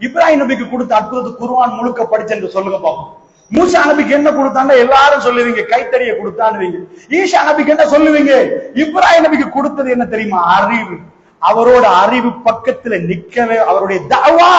இப்ராஹிம் நபிக்கு கொடுத்த அற்புதத்தை குருவான் முழுக்க படிச்சேன்னு சொல்லுங்க பார்ப்போம் மூசா நபிக்கு என்ன கொடுத்தாங்க எல்லாரும் சொல்லுவீங்க கைத்தறிய கொடுத்தான்னு ஈஷா நபிக்கு என்ன சொல்லுவீங்க? இப்ராஹிம் நபிக்கு கொடுத்தது என்ன தெரியுமா? அறிவு. அவரோட அறிவு பக்கத்துல நிக்கவே அவருடைய தாவா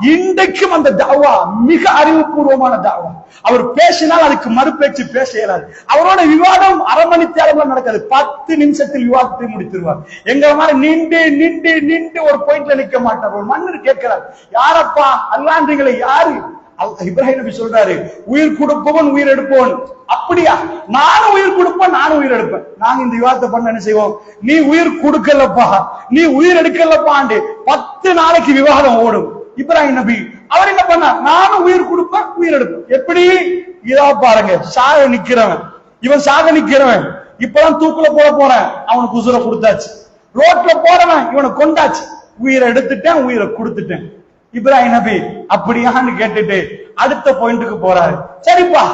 இன்றைக்கும் அந்த தாவா மிக அறிவுபூர்வமான தாவா. அவர் பேசினால் அதுக்கு மறுபேச்சு பேச இயலாது. அவரோட விவாதம் அரை மணி நேரம்லாம் நடக்காது. பத்து நிமிஷத்தில் விவாதத்தை முடித்திருவார். எங்க மாதிரி நின்று நின்று நின்று ஒரு பாயிண்ட்ல நிக்க மாட்டார். ஒரு மன்னர் கேட்கிறார் யாரப்பா? அல்லான்றீங்களே யாரு? இப்ராஹிம் நபி சொல்றாரு உயிர் கொடுப்பவன் உயிர் எடுப்பவன். அப்படியா? நானும் உயிர் கொடுப்பேன் நானும் உயிர் எடுப்பேன். நாங்க இந்த விவாதத்தை பண்ண என்ன செய்வோம்? நீ உயிர் கொடுக்கலப்பா. நீ உயிர் எடுக்கலப்பாண்டு. பத்து நாளைக்கு விவாதம் ஓடும். இப்ராஹிம் நபி. அவர் என்ன பண்ணார் நானும் உயிர் கொடுப்பேன் உயிர் எடுப்பேன். எப்படி? இதா பாருங்க சாக நிக்கிறவன். இவன் சாக நிக்கிறவன். இப்பதான் தூக்குல போட போறேன். அவனுக்கு உசுர கொடுத்தாச்சு. ரோட்ல போறவன் இவனை கொண்டாச்சு உயிரை எடுத்துட்டேன் உயிரை கொடுத்துட்டேன். இப்ராஹிம் நபி அப்படியான்னு கேட்டுட்டு அடுத்த பாயிண்ட்டுக்கு போறாரு. சரிப்பா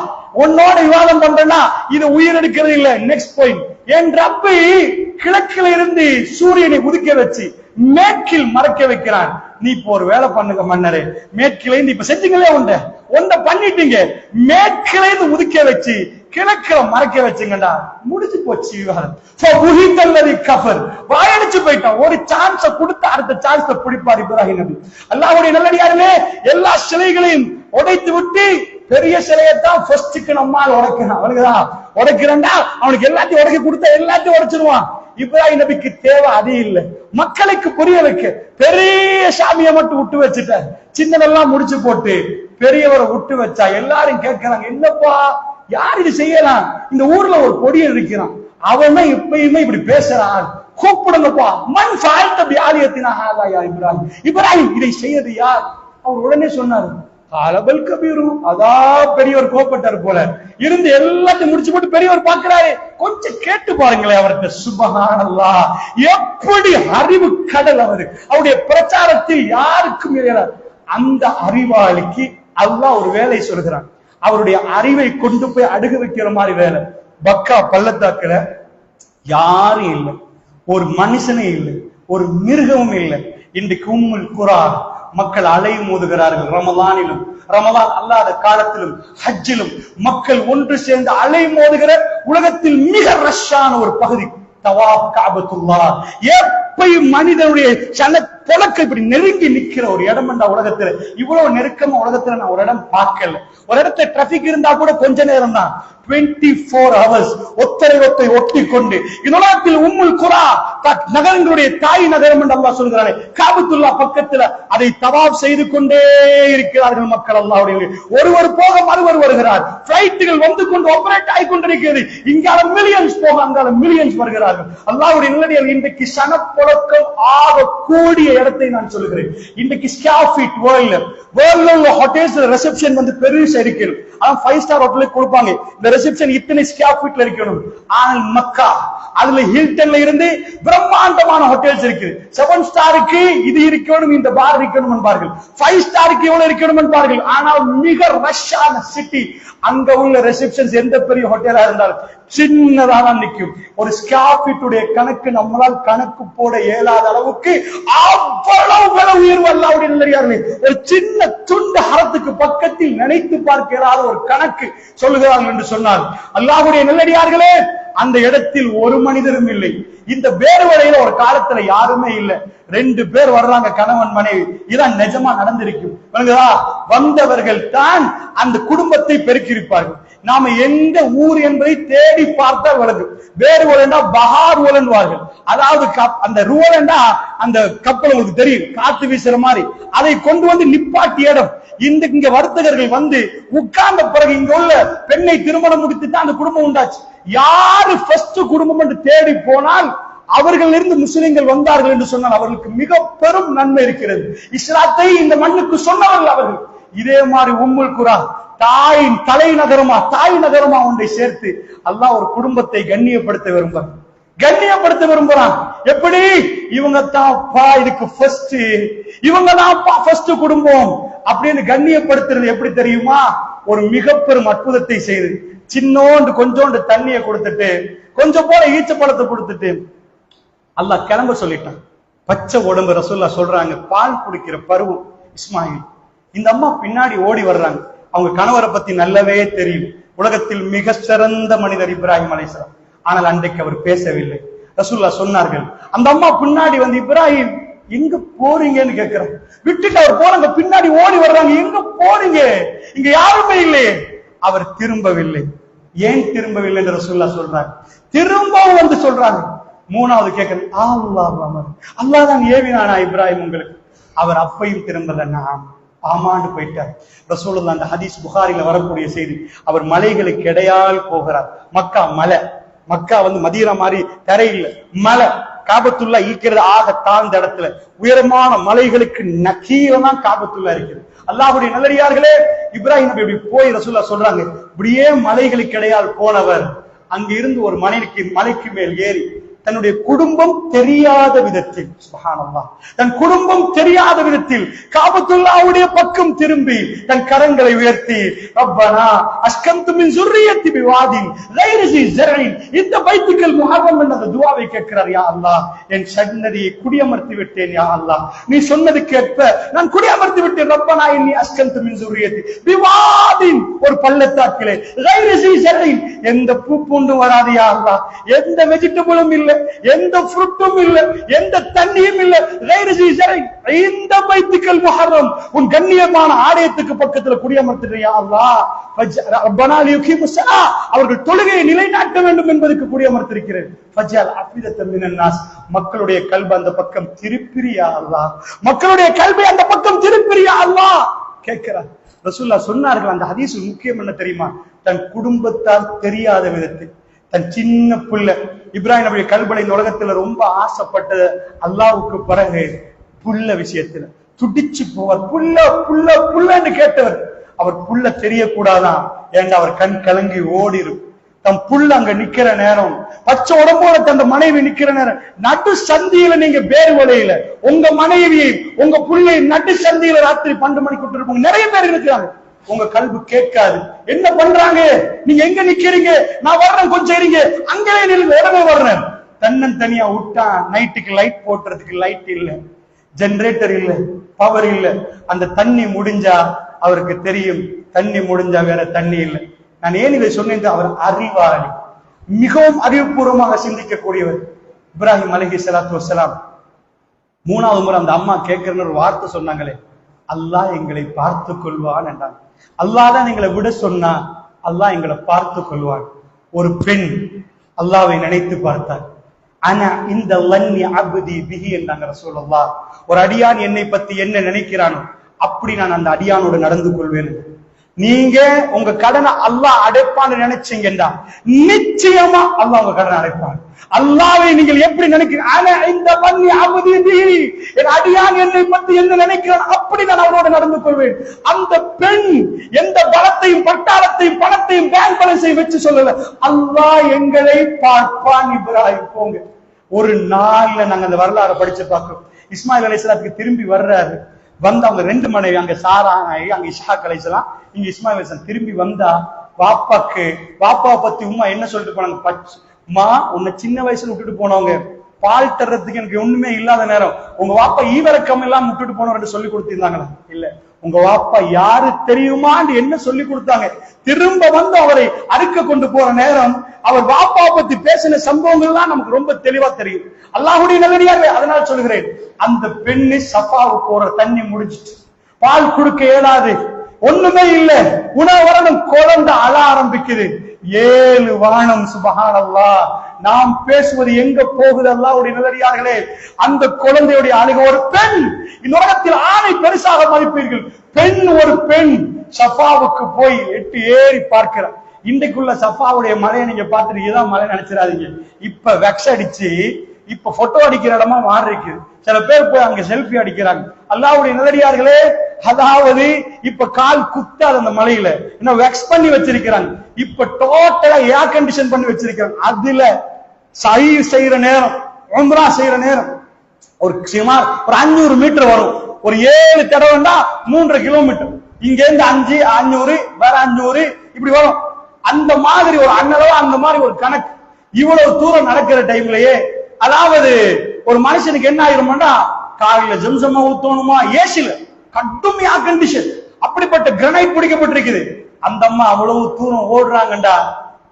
உன்னோட விவாதம் பண்றேன்னா இது உயிர் எடுக்கிறது இல்ல. நெக்ஸ்ட் பாயிண்ட் என் ரப்பை கிழக்குல இருந்து சூரியனை உதிக்க வச்சு மேற்கில் மறைக்க வைக்கிறான். நீ இப்போ ஒரு வேலை பண்ணுங்க மன்னரே. மேற்கில இப்ப செஞ்சீங்களே உண்ட. ஒன்ன பண்ணிட்டீங்க. மேற்கில இருந்து உதிக்க வச்சு கிழக்கில மறைக்க வச்சுங்கடா. முடிச்சு போச்சு விவகாரம். கஃபர். வாயடிச்சு போயிட்டான். ஒரு சான்ஸ கொடுத்து அடுத்த சான்ஸ பிடிப்பார் இப்ராஹிம் நபி. அல்லாஹுடைய நல்லடியாருமே எல்லா சிலைகளையும் உடைத்து விட்டு பெரிய சிலையத்தான் ஃபர்ஸ்டுக்கு நம்மால் உடைக்கிறான். அவனுக்குதான். உடைக்கிறண்டா அவனுக்கு எல்லாத்தையும் உடைக்க கொடுத்தா எல்லாத்தையும் உடைச்சிருவான். இப்ராஹிம் நபிக்கு தேவை அது இல்ல. மக்களுக்கு புரிய வைக்க. பெரிய சாமியை மட்டும் விட்டு வச்சுட்டார் சின்னதெல்லாம் முடிச்சு போட்டு பெரியவரை விட்டு வச்சா எல்லாரும் கேட்கிறாங்க என்னப்பா யார் இது செய்யலாம் இந்த ஊர்ல ஒரு கொடி இருக்கிறான். அவன் தான் எப்பயுமே இப்படி பேசுறான். கூப்பிடுங்கப்பா. மண் சாழ்த்த வியாதியத்தினா ஆதாயா இப்ராஹிம். இப்ராஹிம் இதை செய்யறது யார்? அவர் உடனே சொன்னாரு காலபல் கபீரு. அதா பெரியவர் கோப்பட்டார் போல. இருந்து எல்லாத்தையும் முடிச்சு போட்டு பெரியவர் பாக்குறாரு கொஞ்சம் கேட்டு பாருங்களேன் அவர்கிட்ட. சுபகானல்லா. எப்படி அறிவு கடல் அவரு. அவருடைய பிரச்சாரத்தில் யாருக்கும் இயலாது அந்த அறிவாளிக்கு அல்லாஹ் ஒரு வேலை சொல்கிறான். அவருடைய அறிவை கொண்டு போய் அடுகு வைக்கிற மாதிரி வேலை. பக்கா பள்ளத்தாக்குல யாரும் இல்லை. ஒரு மனுஷனே இல்லை. ஒரு மிருகமும் இல்லை. இன்றைக்கு உம்முல் குரா மக்கள் அலையும் மோதுகிறார்கள் ரமலானிலும் ரமலான் அல்லாத காலத்திலும் ஹஜ்ஜிலும் மக்கள் ஒன்று சேர்ந்து அலை மோதுகிற உலகத்தில் மிக ரஷ்ஷான ஒரு பகுதி தவாப் காபத்துல்லா. எப்பயும் மனிதனுடைய சன உனக்கு இப்படி நெருங்கி நிக்கிற ஒரு இடம் என்றா உலகத்துல? இவ்வளவு நெருக்கமா உலகத்துல நான் ஒரு இடம் பார்க்கல. ஒரு இடத்துல டிராபிக் இருந்தா கூட கொஞ்ச நேரம் தான் டுவெண்ட்டி போர் ஹவர்ஸ் ஒத்தரை ஒத்தை ஒட்டி கொண்டு இந்த உம்முல் குரா நகரங்களுடைய தாய் நகரம் என்று அல்லா சொல்கிறாரே காபத்துல்லா பக்கத்துல அதை தவாப் செய்து கொண்டே இருக்கிறார்கள் மக்கள் அல்லாவுடைய ஒருவர் போக மறுவர் வருகிறார். பிளைட்டுகள் வந்து கொண்டு ஆபரேட் ஆகி கொண்டிருக்கிறது. இங்கால மில்லியன்ஸ் போக அங்கால மில்லியன்ஸ் வருகிறார்கள். அல்லாவுடைய நிலையில் இன்றைக்கு சனப்புழக்கம் ஆக கூடிய இடத்தை நான் சொல்லுகிறேன். இன்றைக்கு ஸ்காஃபிட் வேர்ல்ட்ல வேர்ல்ட்ல உள்ள ஹோட்டல்ஸ் ரிசப்ஷன் வந்து பெருசா இருக்கிறது. ஆனா ஃபைவ் ஸ்டார் ஹோட்டலுக்கு கொடுப்பாங்க. இந்த ரிசப்ஷன் இத்தனை ஸ்கொயர் ஃபீட்ல இருக்கணும். ஆனால் மக்கா அதுல ஹில்டன்ல இருந்து பிரம்மாண்டமான ஹோட்டல்ஸ் இருக்கு செவன் ஸ்டாருக்கு இது இருக்கணும் இந்த பார் இருக்கணும் என்பார்கள். ஃபைவ் ஸ்டாருக்கு எவ்வளவு இருக்கணும் என்பார்கள். ஆனால் மிக ரஷ்ஷான சிட்டி அங்க உள்ள ரிசப்ஷன்ஸ் எந்த பெரிய ஹோட்டலா இருந்தாலும் சின்னதா தான் நிற்கும். ஒரு ஸ்கொயர் கணக்கு நம்மளால் கணக்கு போட இயலாத அளவுக்கு அவ்வளவு விலை உயர்வு அல்லாவுடைய நல்லடியார்களே ஒரு சின்ன துண்டு ஹரத்துக்கு பக்கத்தில் நினைத்து பார்க்க இயலாத ஒரு கணக்கு சொல்லுகிறார்கள் என்று சொன்னார் அல்லாவுடைய நல்லடியார்களே அந்த இடத்தில் ஒரு மனிதரும் இல்லை. இந்த வேறுவரையில ஒரு காலத்துல யாருமே இல்லை. ரெண்டு பேர் வர்றாங்க கணவன் மனைவி. இதான் நிஜமா நடந்திருக்கும். வந்தவர்கள் தான் அந்த குடும்பத்தை பெருக்கியிருப்பார்கள். நாம எந்த ஊர் என்பதை தேடி பார்த்தால் விளங்கும் வேறு ஒலண்டா பஹார் ஒலன்வார்கள் அதாவது கப்- அந்த ருவலண்டா அந்த கப்பல் உங்களுக்கு தெரியும். காத்து வீசுற மாதிரி. அதை கொண்டு வந்து நிப்பாட்டி இடம். இந்த இங்க வர்த்தகர்கள் வந்து உட்கார்ந்த பிறகு இங்க உள்ள பெண்ணை திருமணம் முடித்து தான் அந்த குடும்பம் உண்டாச்சு. யாரு ஃபர்ஸ்ட் குடும்பம் என்று தேடி போனால் அவர்கள் இருந்து முஸ்லிம்கள் வந்தார்கள் என்று சொன்னால் அவர்களுக்கு மிக பெரும் நன்மை இருக்கிறது. இஸ்லாத்தை இந்த மண்ணுக்கு சொன்னவர்கள் அவர்கள். இதே மாதிரி உம்முல் குரா தாயின் தலைநகரமா தாய் நகரமா ஒன்றை சேர்த்து அல்லாஹ் ஒரு குடும்பத்தை கண்ணியப்படுத்த விரும்புறான். கண்ணியப்படுத்த விரும்புறான். எப்படி? இவங்க தான்ப்பா இதுக்கு ஃபர்ஸ்ட் இவங்க தான்ப்பா ஃபர்ஸ்ட் குடும்பம். அப்படின்னு கண்ணியப்படுத்துறது எப்படி தெரியுமா? ஒரு மிக பெரும் அற்புதத்தை செய்து சின்னோண்டு கொஞ்சோண்டு தண்ணியை கொடுத்துட்டு கொஞ்சம் போல ஈச்ச பழத்தை கொடுத்துட்டு அல்லாஹ் கிளம்ப சொல்லிட்டான். பச்சை உடம்பு ரசோல்லா சொல்றாங்க பால் குடிக்கிற பருவம் இஸ்மாயில். இந்த அம்மா பின்னாடி ஓடி வர்றாங்க. அவங்க கணவரை பத்தி நல்லவே தெரியும். உலகத்தில் மிக சிறந்த மனிதர் இப்ராஹிம் அலைசலாம் ஆனால் அன்றைக்கு அவர் பேசவில்லை. ரசூல்லா சொன்னார்கள் அந்த அம்மா பின்னாடி வந்து இப்ராஹிம் எங்க போறீங்கன்னு கேக்குறாங்க விட்டுட்டு அவர் போறாங்க பின்னாடி ஓடி வர்றாங்க. எங்க போறீங்க? இங்க யாருமே இல்லையே அவர் திரும்பவில்லை. ஏன் திரும்பவில்லை என்று ரசூல்லா சொல்றாங்க. திரும்பவும் வந்து சொல்றாங்க. மூணாவது கேட்கறது அல்லாஹ் அல்லாஹ் தான் ஏவினானா இப்ராஹிம் உங்களுக்கு? அவர் அப்பையும் திரும்பல நான் ஆமாண்டு போயிட்டார். ரசூலுல்லாஹ் அந்த ஹதீஸ் புகாரில வரக்கூடிய செய்தி அவர் மலைகளுக்கு இடையால் போகிறார். மக்கா மலை. மக்கா வந்து மதீனா மாதிரி தரையில் மலை. காபத்துல்லா ஈக்கிறது ஆக தாழ்ந்த இடத்துல. உயரமான மலைகளுக்கு நக்கீரம் தான் காபத்துல்லா இருக்குது அல்லாஹுடைய நல்லடியார்களே இப்ராஹிம் நபி இப்படி போய் ரசூல்லா சொல்றாங்க இப்படியே மலைகளுக்கு இடையால் போனவர் அங்கிருந்து ஒரு மலைக்கு மலைக்கு மேல் ஏறி தன்னுடைய குடும்பம் தெரியாத விதத்தில் தன் குடும்பம் தெரியாத விதத்தில் காபத்துல்லாவுடைய பக்கம் திரும்பி தன் கரங்களை உயர்த்தி ரப்பனா அஸ்கந்து மின் சுர்ரியத்தி பிவாதின் இந்த பைத்துக்கள் முஹர்ரம் என்ற அந்த கேட்கிறார் யா அல்லாஹ் என் சன்னதியை குடியமர்த்தி விட்டேன் யா அல்லாஹ். நீ சொன்னதுக்கேற்ப நான் குடியமர்த்தி விட்டேன் ரப்பனா நீ அஸ்கந்து மின் சுர்ரியத்தி பிவாதின். ஒரு பள்ளத்தாக்கிலே கைரி ஸி எந்த பூ பூண்டும் வராது யா அல்லாஹ். எந்த வெஜிடபிளும் இல்லை. இல்லை எந்த ஃப்ரூட்டும் இல்லை எந்த தண்ணியும் இல்லை. இந்த பைத்துக்கள் முஹர்ரம் உன் கண்ணியமான ஆலயத்துக்கு பக்கத்துல குடியமர்த்தியா அவர்கள் தொழுகையை நிலைநாட்ட வேண்டும் என்பதற்கு குடியமர்த்திருக்கிறேன். மக்களுடைய கல்வி அந்த பக்கம் திருப்பிரியா அல்லா. மக்களுடைய கல்வி அந்த பக்கம் திருப்பிரியா அல்லா. கேட்கிறார். ரசூல்லா சொன்னார்கள் அந்த ஹதீஸ் முக்கியம் என்ன தெரியுமா? தன் குடும்பத்தால் தெரியாத விதத்தில். தன் சின்ன பிள்ளை இப்ராஹிம் நபி கல்பனை இந்த உலகத்துல ரொம்ப ஆசைப்பட்டது அல்லாவுக்கு பிறகு புள்ள விஷயத்துல துடிச்சு போவார். புள்ள புள்ள புள்ளன்னு கேட்டவர். அவர் புள்ள தெரியக்கூடாதான் ஏங்க அவர் கண் கலங்கி ஓடிரும். தம் புல் அங்க நிக்கிற நேரம். பச்சை உடம்போட தந்த மனைவி நிக்கிற நேரம். நடு சந்தியில நீங்க பேர் வலையில உங்க மனைவியை உங்க புள்ளை நடு சந்தியில ராத்திரி பன்னெண்டு மணிக்கு விட்டுருப்போங்க நிறைய பேர் இருக்கிறாங்க. உங்க கல்வி கேட்காது. என்ன பண்றாங்க? நீங்க எங்க நிக்கிறீங்க? நான் வர்றேன் கொஞ்சம் இருங்க. அங்கேயே நில்லுங்க உடனே வர்றேன். தன்னன் தனியா விட்டா நைட்டுக்கு லைட் போட்டுறதுக்கு லைட் இல்ல. ஜெனரேட்டர் இல்ல பவர் இல்ல. அந்த தண்ணி முடிஞ்சா அவருக்கு தெரியும். தண்ணி முடிஞ்சா வேற தண்ணி இல்ல. நான் ஏன் இதை சொன்னேன் அவர் அறிவாளி. மிகவும் அறிவுபூர்வமாக சிந்திக்கக்கூடியவர் இப்ராஹிம் அலஹி சலாத்து வசலாம் மூணாவது முறை அந்த அம்மா கேட்கிறன்னு ஒரு வார்த்தை சொன்னாங்களே. அல்லாஹ் எங்களை பார்த்து கொள்வான் என்றாங்க. அல்லாஹ் நீங்களை எங்களை விட சொன்னா அல்லாஹ் எங்களை பார்த்து கொள்வான் ஒரு பெண் அல்லாவை நினைத்து பார்த்தார். ஆனா இந்த லன்னி அபுதி பிஹி என்றாங்க ரசூலுல்லாஹ். ஒரு அடியான் என்னை பத்தி என்ன நினைக்கிறானோ அப்படி நான் அந்த அடியானோடு நடந்து கொள்வேன். நீங்க உங்க கடனை அல்லாஹ் அடைப்பான்னு நினைச்சீங்கன்னா நிச்சயமா அல்லாஹ் உங்க கடனை அடைப்பான். அல்லாவை நீங்கள் எப்படி நினைக்கிறீங்க? ஆனா இந்த பண்ணி அவதி என் அடியான் என்னை பத்தி என்ன நினைக்கிறான்? அப்படி நான் அவரோடு நடந்து கொள்வேன். அந்த பெண் எந்த பலத்தையும் பட்டாளத்தையும் பணத்தையும் பேங்க் பேலன்ஸை வச்சு சொல்லல. அல்லாஹ் எங்களை பார்ப்பான் இப்ராஹிம். போங்க. ஒரு நாள்ல நாங்க அந்த வரலாறு படிச்சு பார்க்கிறோம். இஸ்மாயில் அலிஸ்லாத்துக்கு திரும்பி வர்றாரு. வந்து அவங்க ரெண்டு மனைவி அங்க சாரா அங்க இஷா கலைச்சலாம் இங்க இஸ்மாயில் திரும்பி வந்தா பாப்பாக்கு வாப்பாவை பத்தி உம்மா என்ன சொல்லிட்டு போனாங்க? பச் மா உன்னை சின்ன வயசுல விட்டுட்டு போனவங்க. பால் தர்றதுக்கு எனக்கு ஒண்ணுமே இல்லாத நேரம். உங்க வாப்பா ஈவரக்கம் எல்லாம் விட்டுட்டு போனவர் சொல்லி கொடுத்திருந்தாங்களா? இல்ல. உங்க வாப்பா யாரு தெரியுமான்னு என்ன சொல்லி கொடுத்தாங்க? திரும்ப வந்து அவரை அறுக்க கொண்டு போற நேரம் அவர் வாப்பா பத்தி பேசின சம்பவங்கள் தான் நமக்கு ரொம்ப தெளிவா தெரியும். அல்லாஹுடைய நல்லடியாக அதனால சொல்லுகிறேன். அந்த பெண்ணு சஃபாவு போற தண்ணி முடிச்சிட்டு பால் கொடுக்க இயலாது. ஒண்ணுமே இல்லை. உணவரணும் குழந்தை அழ ஆரம்பிக்குது. ஏழு வானம் சுபஹானல்லா. நாம் பேசுவது எங்க போகுது அல்லாவுடைய நிலையார்களே அந்த குழந்தையுடைய அணுக ஒரு பெண். இந்த உலகத்தில் ஆணை பெருசாக மதிப்பீர்கள். பெண் ஒரு பெண். சஃபாவுக்கு போய் எட்டு ஏறி பார்க்கிறார். இன்றைக்குள்ள சஃபாவுடைய மலையை நீங்க பார்த்துட்டு இதான் மலை நினைச்சிடாதீங்க. இப்ப வெக்ஸ் அடிச்சு இப்ப போட்டோ அடிக்கிற இடமா மாறி இருக்கு சில பேர் போய் அங்க செல்ஃபி அடிக்கிறாங்க. அல்லாவுடைய நிலடியார்களே அதாவது இப்ப கால் குத்தாது அந்த மலையில. இன்னும் வெக்ஸ் பண்ணி வச்சிருக்கிறாங்க. இப்ப டோட்டலா ஏர் கண்டிஷன் பண்ணி வச்சிருக்கிறாங்க. அதுல சை செய்யற நேரம் உம்ரா செய்யற நேரம். ஒரு சுமார் ஒரு அஞ்சூறு மீட்டர் வரும். ஒரு ஏழு தடவைன்னா மூன்றரை கிலோமீட்டர் இங்க இருந்து அஞ்சு அஞ்சூறு வேற அஞ்சூறு இப்படி வரும். அந்த மாதிரி ஒரு அன்னளவு அந்த மாதிரி ஒரு கணக்கு. இவ்வளவு தூரம் நடக்கிற டைம்லயே அதாவது ஒரு மனுஷனுக்கு என்ன ஆயிருமாண்டா? காலையில ஜம்சமா ஊத்தணுமா? ஏசில கடுமையா கண்டிஷன் அப்படிப்பட்ட கிரனைட் பிடிக்கப்பட்டிருக்குது. அந்த அம்மா அவ்வளவு தூரம் ஓடுறாங்கண்டா.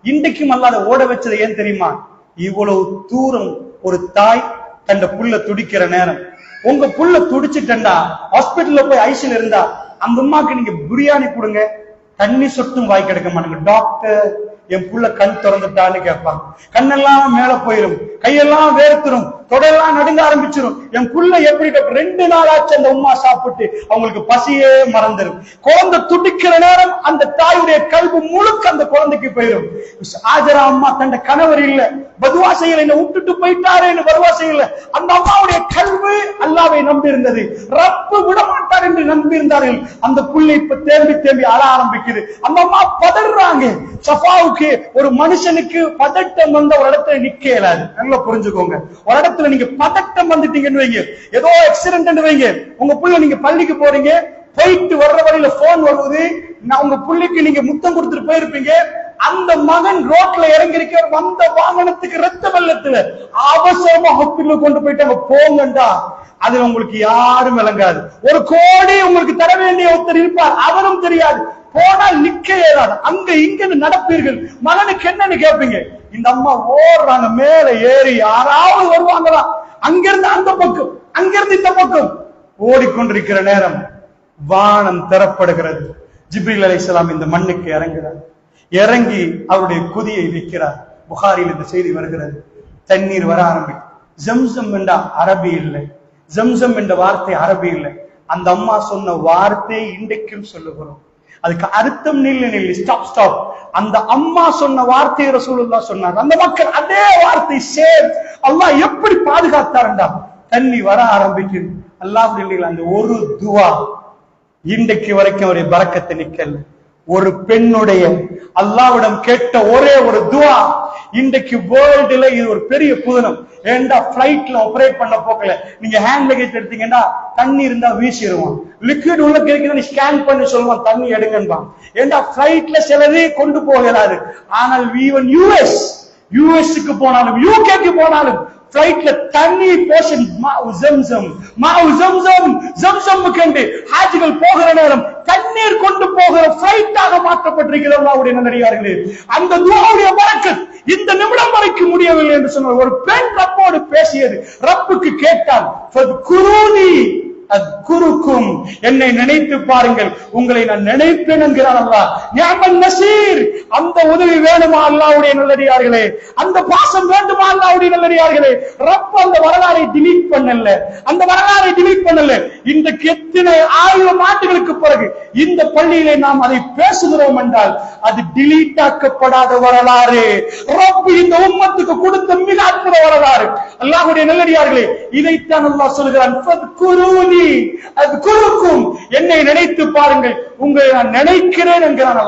இன்றைக்கும் அல்லாத ஓட வச்சது ஏன் தெரியுமா? இவ்வளவு தூரம் ஒரு தாய் தன் புள்ள துடிக்கிற நேரம். உங்க புள்ள துடிச்சிட்டா ஹாஸ்பிட்டல்ல போய் ஐசில இருந்தா. அந்த அம்மாக்கு நீங்க பிரியாணி கொடுங்க. தண்ணி சொட்டும் வாய் கிடைக்க மாட்டாங்க டாக்டர் என் புள்ள கண் திறந்துட்டான்னு கேட்பாங்க கண்ணெல்லாம் மேல போயிடும் கையெல்லாம் வேர்த்துரும். தொடெல்லாம் நடுங்க ஆரம்பிச்சிடும் என் புள்ள எப்படி டாக்டர் ரெண்டு நாளாச்சு அந்த உமா சாப்பிட்டு அவங்களுக்கு பசியே மறந்துடும் குழந்தை துடிக்கிற நேரம் அந்த தாயுடைய கல்வி முழுக்க அந்த குழந்தைக்கு போயிடும் ஆஜரா அம்மா தன்னை கணவர் இல்ல. பதுவா செய்யல என்ன விட்டுட்டு போயிட்டாரேன்னு பதுவா செய்யல. அந்த அம்மாவுடைய கல்வி அல்லாவை நம்பி இருந்தது ரப்பு விட மாட்டார் என்று நம்பி இருந்தார்கள் அந்த புள்ளை இப்ப தேம்பி தேம்பி அழ ஆரம்பிக்குது. அந்த அம்மா பதறாங்க. சஃபாவுக்கு ஒரு மனுஷனுக்கு பதட்டம் வந்த ஒரு இடத்துல நிக்க இயலாது நல்லா புரிஞ்சுக்கோங்க. ஒரு இடத்துல நீங்க பதட்டம் வந்துட்டீங்கன்னு வைங்க. ஏதோ ஆக்சிடென்ட் வைங்க. உங்க புள்ள நீங்க பள்ளிக்கு போறீங்க. போயிட்டு வர்ற வழியில போன் வருவது உங்க புள்ளிக்கு நீங்க முத்தம் கொடுத்துட்டு போயிருப்பீங்க. அந்த மகன் ரோட்ல இறங்கி இருக்க வந்த வாகனத்துக்கு ரத்த வெள்ளத்துல அவசரமா ஹாஸ்பிட்டல் கொண்டு போயிட்டாங்க. போங்கண்டா. அதுல உங்களுக்கு யாரும் விளங்காது. ஒரு கோடி உங்களுக்கு தர வேண்டிய ஒருத்தர் இருப்பார். அவரும் தெரியாது. போனால் நிக்க இயலாது அங்க இங்க நடப்பீர்கள். மகனுக்கு என்னன்னு கேட்பீங்க இந்த அம்மா ஓடுறாங்க மேல ஏறி யாராவது வருவாங்களா? அங்கிருந்து அந்த பக்கம் அங்கிருந்து இந்த பக்கம். ஓடிக்கொண்டிருக்கிற நேரம் வானம் திறப்படுகிறது ஜிப்ரீல் இஸ்லாம் இந்த மண்ணுக்கு இறங்குறார் இறங்கி அவருடைய குதியை வைக்கிறார். புகாரில் இந்த செய்தி வருகிறது. தண்ணீர் வர ஆரம்பிக்கும். ஜம்சம் என்ற அரபி இல்லை. ஜம்சம் என்ற வார்த்தை அரபி இல்லை. அந்த அம்மா சொன்ன வார்த்தை இன்றைக்கும் சொல்லுகிறோம். அதுக்கு அர்த்தம் நில்லு நில்லு. ஸ்டாப் ஸ்டாப் அந்த அம்மா சொன்ன வார்த்தையை ரசூலுல்லா சொன்னார். அந்த மக்கள் அதே வார்த்தை சேர் அல்லாஹ் எப்படி பாதுகாத்தாருண்டா தண்ணி வர ஆரம்பிக்குது. அல்லாஹ் இல்லைங்களா அந்த ஒரு துவா இன்றைக்கு வரைக்கும் அவருடைய பறக்கத்தை நிக்கல. ஒரு பெண்ணுடைய அல்லாவிடம் கேட்ட ஒரே ஒரு துவா இன்றைக்கு வேர்ல்டுல இது ஒரு பெரிய புதனம் ஏண்டா பிளைட்ல ஆபரேட் பண்ண போக்கல? நீங்க ஹேண்ட் லக்கேஜ் எடுத்தீங்கன்னா தண்ணி இருந்தா வீசிடுவான் லிக்விட் உள்ள கிடைக்குது நீ ஸ்கேன் பண்ணி சொல்லுவான் தண்ணி எடுங்கன்பான். ஏண்டா பிளைட்ல சிலதே கொண்டு போகிறாரு ஆனால் ஈவன் யூஎஸ் யூஎஸ்க்கு போனாலும் யூகேக்கு போனாலும் பிளைட்ல தண்ணி போஷன் மாவு ஜம்சம் மாவு ஜம்சம் ஜம்சம் கண்டு ஹாஜிகள் போகிற நேரம் தண்ணீர் கொண்டு போகிற பிளைட்டாக மாற்றப்பட்டிருக்கிறது அல்லாவுடைய நல்லடியார்களே. அந்த துவாவுடைய வழக்கு இந்த நிமிடம் வரைக்கும் முடியவில்லை என்று சொன்னார் ஒரு பெண் ரப்போடு பேசியது. ரப்புக்கு கேட்டால் குருனி குருக்கும் என்னை நினைத்து பாருங்கள். உங்களை நான் நினைப்பேன் என்கிறார் அல்லா ஞாபகம் நசீர். அந்த உதவி வேணுமா அல்லாவுடைய நல்லடியார்களே? அந்த பாசம் வேண்டுமா அல்லாவுடைய நல்லடியார்களே ரப்ப அந்த வரலாறை டிலீட் பண்ணல. அந்த வரலாறை டிலீட் பண்ணல. இன்றைக்கு எத்தனை ஆயிரம் ஆண்டுகளுக்கு பிறகு இந்த பள்ளியிலே நாம் அதை பேசுகிறோம் என்றால் அது டிலீட் ஆக்கப்படாத வரலாறு. ரப்பு இந்த உம்மத்துக்கு கொடுத்த மிக அற்புத வரலாறு. அல்லாஹுடைய நல்லடியார்களே இதைத்தான் அல்லாஹ் சொல்கிறான் ஃபத்குரூனி அத்குருக்கும் என்னை நினைத்து பாருங்கள் உங்களை நான் நினைக்கிறேன் என்கிறான்